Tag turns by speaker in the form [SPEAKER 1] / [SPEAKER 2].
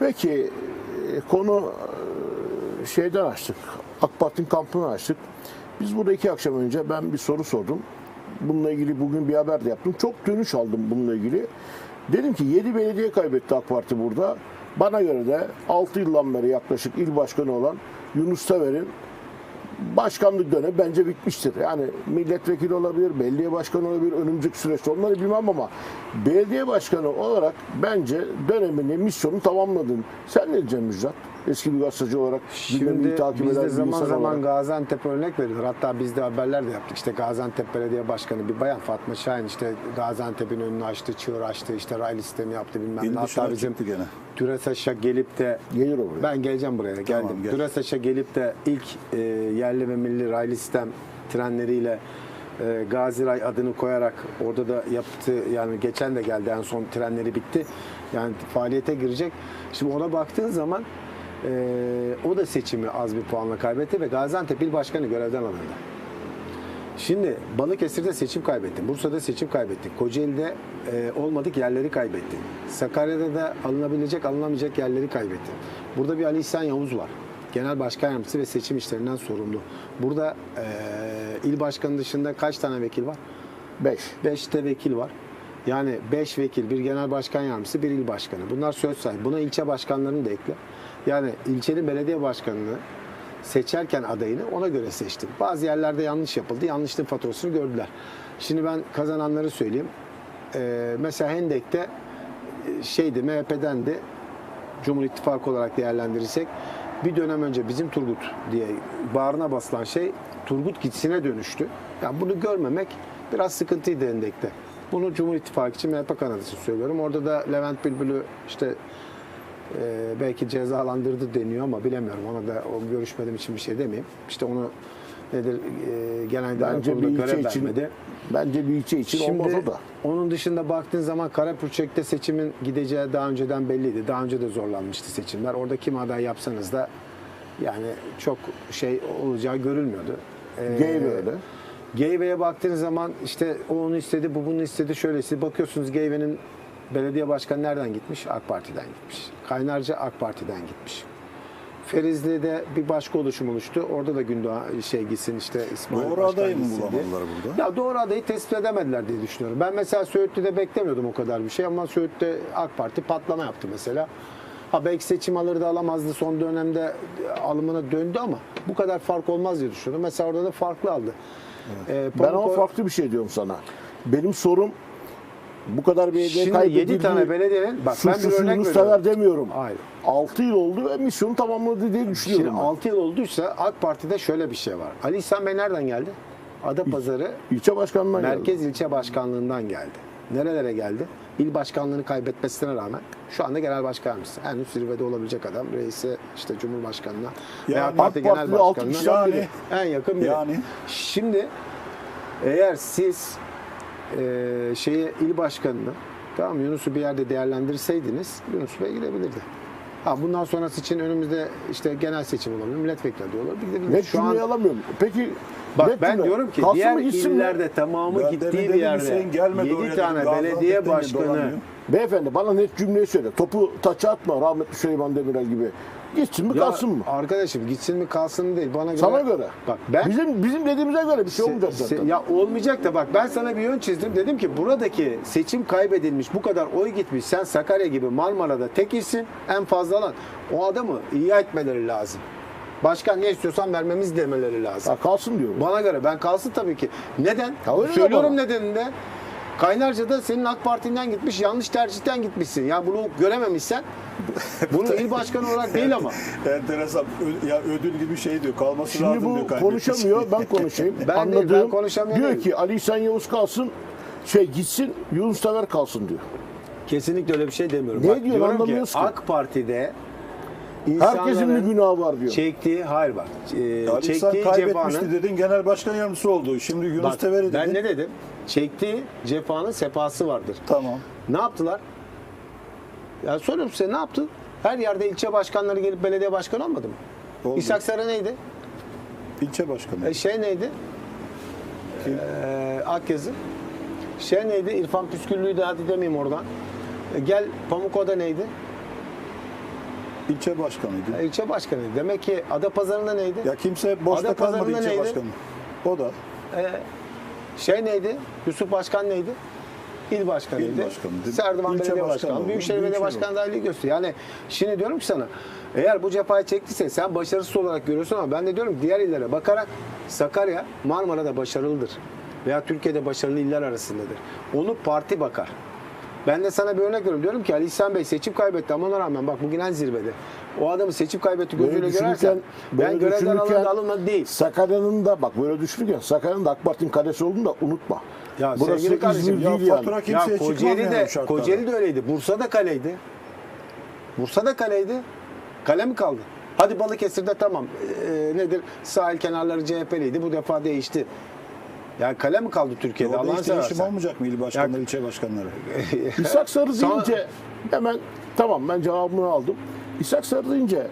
[SPEAKER 1] Peki e, konu e, şeyden açtık. AK Parti'nin kampını açtık. Biz burada iki akşam önce ben bir soru sordum. Bununla ilgili bugün bir haber de yaptım. Çok dönüş aldım bununla ilgili. Dedim ki 7 belediye kaybetti AK Parti burada. Bana göre de 6 yıldan beri yaklaşık il başkanı olan Yunus Sever'in başkanlık dönemi bence bitmiştir. Yani milletvekili olabilir, belediye başkanı olabilir önümüzdeki süreçte onları bilmem ama belediye başkanı olarak bence dönemini, misyonu tamamladın. Sen ne diyeceksin Müjdat? Eski bir gazeteci olarak gündemi
[SPEAKER 2] Şimdi
[SPEAKER 1] takip eden bir
[SPEAKER 2] zaman
[SPEAKER 1] insan
[SPEAKER 2] zaman
[SPEAKER 1] olarak.
[SPEAKER 2] Gaziantep örnek verilir. Hatta biz de haberler de yaptık. İşte Gaziantep Belediye Başkanı bir bayan Fatma Şahin işte Gaziantep'in önünü açtı, çığır açtı, işte raylı sistemi yaptı bilmem
[SPEAKER 3] İl
[SPEAKER 2] ne. Hatta bizim
[SPEAKER 3] gene.
[SPEAKER 2] Düresaş'a gelip de
[SPEAKER 1] Gelir o buraya.
[SPEAKER 2] ben geleceğim buraya geldim.
[SPEAKER 3] gel.
[SPEAKER 2] Düresaş'a gelip de ilk e, yerli ve milli raylı sistem trenleriyle e, Gazi Ray adını koyarak orada da yaptı yani geçen de geldi en son trenleri bitti. Yani faaliyete girecek. Şimdi ona baktığın zaman e, o da seçimi az bir puanla kaybetti ve Gaziantep İl Başkanı görevden alındı. Şimdi Balıkesir'de seçim kaybettin. Bursa'da seçim kaybettin. Kocaeli'de e, olmadık yerleri kaybettin. Sakarya'da da alınabilecek alınamayacak yerleri kaybettin. Burada bir Ali İhsan Yavuz var. Genel Başkan Yardımcısı ve seçim işlerinden sorumlu. Burada e, il başkanı dışında kaç tane vekil var?
[SPEAKER 1] 5.
[SPEAKER 2] 5 de vekil var. Yani 5 vekil, bir genel başkan yardımcısı, bir il başkanı. Bunlar söz sahibi. Buna ilçe başkanlarını da ekle. Yani ilçenin belediye başkanını seçerken adayını ona göre seçtim. Bazı yerlerde yanlış yapıldı. Yanlışlığın faturasını gördüler. Şimdi ben kazananları söyleyeyim. Ee, mesela Hendek'te e, şeydi MHP'dendi. Cumhur İttifakı olarak değerlendirirsek bir dönem önce bizim Turgut diye bağrına basılan şey Turgut gitsine dönüştü. Yani bunu görmemek biraz sıkıntıydı Hendek'te. Bunu Cumhur İttifakı için MHP kanadı için söylüyorum. Orada da Levent Bülbül'ü işte e, belki cezalandırdı deniyor ama bilemiyorum. Ona da o görüşmediğim için bir şey demeyeyim. İşte onu nedir e, genel idare
[SPEAKER 1] Bence
[SPEAKER 2] kurulu görev
[SPEAKER 1] için
[SPEAKER 2] vermedi.
[SPEAKER 1] bence bir ilçe için
[SPEAKER 2] Şimdi
[SPEAKER 1] olmaz o da.
[SPEAKER 2] onun dışında baktığın zaman Karapürçek'te seçimin gideceği daha önceden belliydi. Daha önce de zorlanmıştı seçimler. Orada kim aday yapsanız da yani çok şey olacağı görülmüyordu. Ee,
[SPEAKER 1] Geyve'de.
[SPEAKER 2] Geyve'ye baktığınız zaman işte o onu istedi, bu bunu istedi, şöyle istedi. Bakıyorsunuz Geyve'nin belediye başkanı nereden gitmiş? AK Parti'den gitmiş. Kaynarca AK Parti'den gitmiş. Ferizli'de bir başka oluşum oluştu. Orada da Gündoğan şey gitsin işte İsmail
[SPEAKER 3] Doğru adayı mı bulamadılar burada?
[SPEAKER 2] Ya doğru adayı tespit edemediler diye düşünüyorum. Ben mesela Söğütlü'de beklemiyordum o kadar bir şey ama Söğütlü'de AK Parti patlama yaptı mesela. Ha belki seçim alırdı alamazdı son dönemde alımına döndü ama bu kadar fark olmaz diye düşünüyorum. Mesela orada da farklı aldı. Ee,
[SPEAKER 1] Ben ama farklı bir şey diyorum sana. Benim sorum bu kadar belediye
[SPEAKER 2] Şimdi
[SPEAKER 1] kaybedildi.
[SPEAKER 2] 7 tane belediyenin bak ben bir örnek veriyorum.
[SPEAKER 1] Demiyorum.
[SPEAKER 2] Hayır.
[SPEAKER 1] 6 yıl oldu ve misyonu tamamladı diye düşünüyorum.
[SPEAKER 2] Şimdi
[SPEAKER 1] ben.
[SPEAKER 2] 6 yıl olduysa AK Parti'de şöyle bir şey var. Ali İhsan Bey nereden geldi? Adapazarı
[SPEAKER 1] İlçe başkanından geldi.
[SPEAKER 2] Merkez ilçe başkanlığından geldi. Nerelere geldi? İl başkanlığını kaybetmesine rağmen şu anda genel başkan yardımcısı. En üst zirvede olabilecek adam. Reise işte Cumhurbaşkanına veya
[SPEAKER 3] Yani
[SPEAKER 2] parti
[SPEAKER 1] AK
[SPEAKER 2] genel başkanına
[SPEAKER 3] Yani-
[SPEAKER 2] en yakın biri.
[SPEAKER 3] Yani.
[SPEAKER 2] Şimdi eğer siz e, şeye il başkanını tamam Yunus'u bir yerde değerlendirseydiniz Yunus Bey gidebilirdi. Ha bundan sonrası için önümüzde işte genel seçim olabilir, milletvekili adayı olabilir. Gidebilir.
[SPEAKER 1] Net
[SPEAKER 2] Şu an
[SPEAKER 1] alamıyorum. Peki
[SPEAKER 2] Bak
[SPEAKER 1] net
[SPEAKER 2] ben
[SPEAKER 1] cümle.
[SPEAKER 2] diyorum ki
[SPEAKER 1] Kalsın
[SPEAKER 2] diğer
[SPEAKER 1] gitsin mi?
[SPEAKER 2] illerde tamamı
[SPEAKER 3] Ben
[SPEAKER 2] gittiği bir yerde
[SPEAKER 3] Hüseyin gelmedi
[SPEAKER 2] 7
[SPEAKER 3] oraya
[SPEAKER 2] tane belediye başkanı
[SPEAKER 3] dolanıyor.
[SPEAKER 1] Beyefendi bana net cümleyi söyle. Topu taça atma rahmetli Süleyman Demirel gibi. Gitsin mi
[SPEAKER 2] Ya
[SPEAKER 1] kalsın mı?
[SPEAKER 2] Arkadaşım gitsin mi kalsın mı değil bana göre.
[SPEAKER 1] Sana göre.
[SPEAKER 2] Bak ben
[SPEAKER 1] Bizim bizim dediğimize göre bir şey
[SPEAKER 2] Se-
[SPEAKER 1] olmayacak
[SPEAKER 2] se-
[SPEAKER 1] zaten.
[SPEAKER 2] ya olmayacak da bak ben sana bir yön çizdim. Dedim ki buradaki seçim kaybedilmiş bu kadar oy gitmiş. Sen Sakarya gibi Marmara'da tek isim en fazla alan. O adamı iyi etmeleri lazım. Başkan ne istiyorsan vermemiz demeleri lazım.
[SPEAKER 1] Ha, kalsın diyorum.
[SPEAKER 2] Bana göre ben kalsın tabii ki. Neden?
[SPEAKER 1] Ya
[SPEAKER 2] Söylüyorum nedenini de. Kaynarca'da senin AK Parti'nden gitmiş, yanlış tercihten gitmişsin. Ya bunu görememişsen, bunu il başkanı olarak değil ama.
[SPEAKER 3] Enteresan. Ö- Ya ödül gibi şey diyor. Kalması
[SPEAKER 1] Şimdi
[SPEAKER 3] lazım diyor
[SPEAKER 1] bu
[SPEAKER 3] kaybetmiş.
[SPEAKER 1] konuşamıyor. Ben konuşayım.
[SPEAKER 2] Ben değil,
[SPEAKER 1] Anladığım
[SPEAKER 2] ben konuşamıyorum.
[SPEAKER 1] diyor ki Ali İhsan Yavuz kalsın. Şey gitsin Yunus Sever kalsın diyor.
[SPEAKER 2] Kesinlikle öyle bir şey demiyorum.
[SPEAKER 1] Ne
[SPEAKER 2] Bak,
[SPEAKER 1] diyor,
[SPEAKER 2] diyorum
[SPEAKER 1] anlamıyoruz ki.
[SPEAKER 2] AK Parti'de
[SPEAKER 1] Herkesin bir günahı var diyor.
[SPEAKER 2] çektiği, hayır bak, e,
[SPEAKER 3] Ali İhsan
[SPEAKER 2] çektiği
[SPEAKER 3] kaybetmişti
[SPEAKER 2] cefanın,
[SPEAKER 3] dedin. Genel başkan yardımcısı oldu. Şimdi Yunus
[SPEAKER 2] bak,
[SPEAKER 3] Tever'i dedin.
[SPEAKER 2] ben ne dedim? Çektiği cefanın sefası vardır.
[SPEAKER 3] Tamam.
[SPEAKER 2] Ne yaptılar? Ya soruyorum size ne yaptı? Her yerde ilçe başkanları gelip belediye başkanı olmadı mı?
[SPEAKER 3] Oldu.
[SPEAKER 2] İshak Sara neydi?
[SPEAKER 3] İlçe başkanı.
[SPEAKER 2] E, şey neydi? Ee, Akyazı. Şey neydi? İrfan Püsküllü'yü de hadi demeyeyim oradan. E, gel Pamukova'da neydi?
[SPEAKER 3] İlçe başkanıydı.
[SPEAKER 2] E, İlçe başkanı. Demek ki Adapazarı'nda neydi?
[SPEAKER 3] Ya kimse boşta
[SPEAKER 2] Adapazarı'nda
[SPEAKER 3] kalmadı ilçe
[SPEAKER 2] neydi?
[SPEAKER 3] başkanı. O da
[SPEAKER 2] E, şey neydi? Yusuf Başkan neydi? İl başkanıydı.
[SPEAKER 3] İl başkanıydı.
[SPEAKER 2] Serdivan
[SPEAKER 3] İlçe
[SPEAKER 2] Belediye
[SPEAKER 3] başkanı
[SPEAKER 2] Başkanı.
[SPEAKER 3] oldu.
[SPEAKER 2] Büyükşehir Belediye
[SPEAKER 3] Büyükşehir
[SPEAKER 2] Başkanı dahil gösteriyor. Yani şimdi diyorum ki sana eğer bu cephayı çektiyse sen başarısız olarak görüyorsun ama ben de diyorum ki diğer illere bakarak Sakarya Marmara'da başarılıdır. Veya Türkiye'de başarılı iller arasındadır. Onu parti bakar. Ben de sana bir örnek veriyorum. Diyorum ki Ali İhsan Bey seçim kaybetti ama ona rağmen bak bugün en zirvede. O adamı seçim kaybetti gözüyle görersen ben görevden alındı alınmadı değil.
[SPEAKER 1] Sakarya'nın da bak böyle düşünürken Sakarya'nın da AK Parti'nin kalesi olduğunu da unutma.
[SPEAKER 2] Ya
[SPEAKER 1] Burası
[SPEAKER 2] sevgili kardeşim,
[SPEAKER 1] İzmir
[SPEAKER 3] ya
[SPEAKER 1] değil yani.
[SPEAKER 3] fatura
[SPEAKER 2] Ya
[SPEAKER 3] kimseye çıkmaz
[SPEAKER 2] Kocaeli
[SPEAKER 3] yani
[SPEAKER 2] de,
[SPEAKER 3] şartlarda.
[SPEAKER 2] Kocaeli de öyleydi. Bursa da kaleydi. Bursa da kaleydi. Kale mi kaldı? Hadi Balıkesir'de tamam. Ee, nedir? Sahil kenarları CHP'liydi. Bu defa değişti. Yani kale mi kaldı Türkiye'de?
[SPEAKER 3] Orada hiç değişim olmayacak mı il başkanları, ilçe başkanları?
[SPEAKER 1] İshak Sarı deyince hemen tamam ben cevabını aldım. İshak Sarı deyince